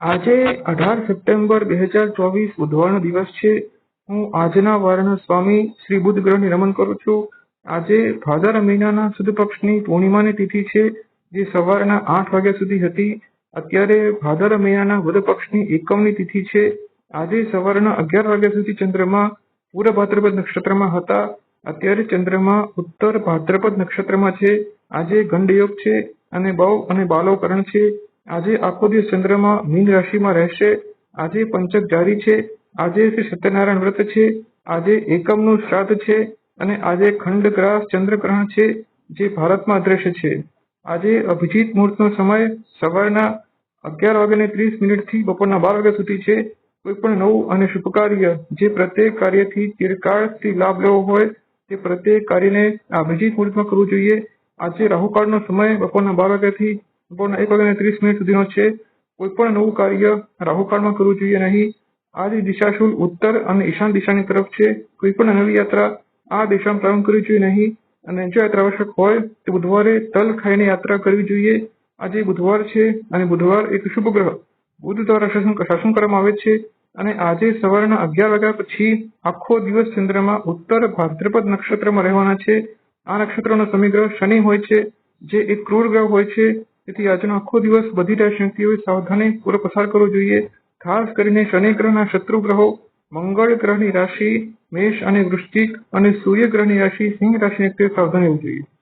આજે અઢાર સપ્ટેમ્બર બે હજાર ચોવીસ બુધવારનો દિવસ છે. હું આજના વારના સ્વામી શ્રી બુધ ગ્રહને નમન કરું છું. આજે ભાદર મહિનાના સુદ પક્ષની પૂર્ણિમાની તિથિ છે, જે સવારના આઠ વાગ્યા સુધી હતી. અત્યારે ભાદર મહિનાના વદ પક્ષની એકમની તિથિ છે. આજે સવારના અગિયાર વાગ્યા સુધી ચંદ્રમા પૂર્વ ભાદ્રપદ નક્ષત્રમાં હતા. અત્યારે ચંદ્રમા ઉત્તર ભાદ્રપદ નક્ષત્રમાં છે. આજે ગંડયોગ છે અને બહુ અને બાલોકરણ છે. આજે આખો દિવસ ચંદ્રમાં મીન રાશિમાં રહેશે. આજે પંચક જારી છે. આજે શ્રી સત્યનારાયણ વ્રત છે. આજે એકમનું શ્રાદ્ધ છે અને આજે ખંડગ્રાસ ચંદ્રગ્રહણ છે, જે ભારતમાં અદ્રશ્ય છે. આજે અભિજીત મુહૂર્તનો સમય સવારના અગિયાર વાગ્યાને ત્રીસ મિનિટથી બપોરના બાર વાગ્યા સુધી છે. કોઈ પણ નવું અને શુભ કાર્ય જે પ્રત્યેક કાર્યથી ચિરકાળથી લાભ લેવો હોય, તે પ્રત્યેક કાર્યને આ અભિજીત મુહૂર્તમાં કરવું જોઈએ. આજે રાહુકાળનો સમય બપોરના બાર વાગ્યાથી બપોરના એક વાગ્યાને ત્રીસ મિનિટ સુધીનો છે. કોઈ પણ નવું કાર્ય રાહુકાળમાં કરવું જોઈએ નહીં. આજે દિશાશુલ ઉત્તર અને ઈશાન દિશાની તરફ છે. કોઈ પણ નવી યાત્રા આ દિશામાં પ્રારંભ કરવી જોઈએ નહીં. અને જો યાત્રા આવશ્યક હોય, તો બુધવારે તલ ખાઈને યાત્રા કરવી જોઈએ. આજે બુધવાર છે અને બુધવાર એક શુભ ગ્રહ. બુધ દ્વારા શાસન કરવામાં આવે છે. અને આજે સવારના અગિયાર વાગ્યા પછી આખો દિવસ ચંદ્રમાં ઉત્તર ભાદ્રપદ નક્ષત્રમાં રહેવાના છે. આ નક્ષત્રનો સમીગ્રહ શનિ હોય છે, જે એક ક્રૂર ગ્રહ હોય છે. તેથી આજનો આખો દિવસ બધી રાશિઓએ સાવધાની પૂરો પસાર કરવો જોઈએ. ખાસ કરીને શનિ ગ્રહના શત્રુ ગ્રહો, મંગળ ગ્રહની રાશિ, મેષ અને વૃશ્ચિક અને સૂર્ય ગ્રહની રાશિ, સિંહ રાશિની વ્યક્તિઓએ સાવધાન રહેવું જોઈએ.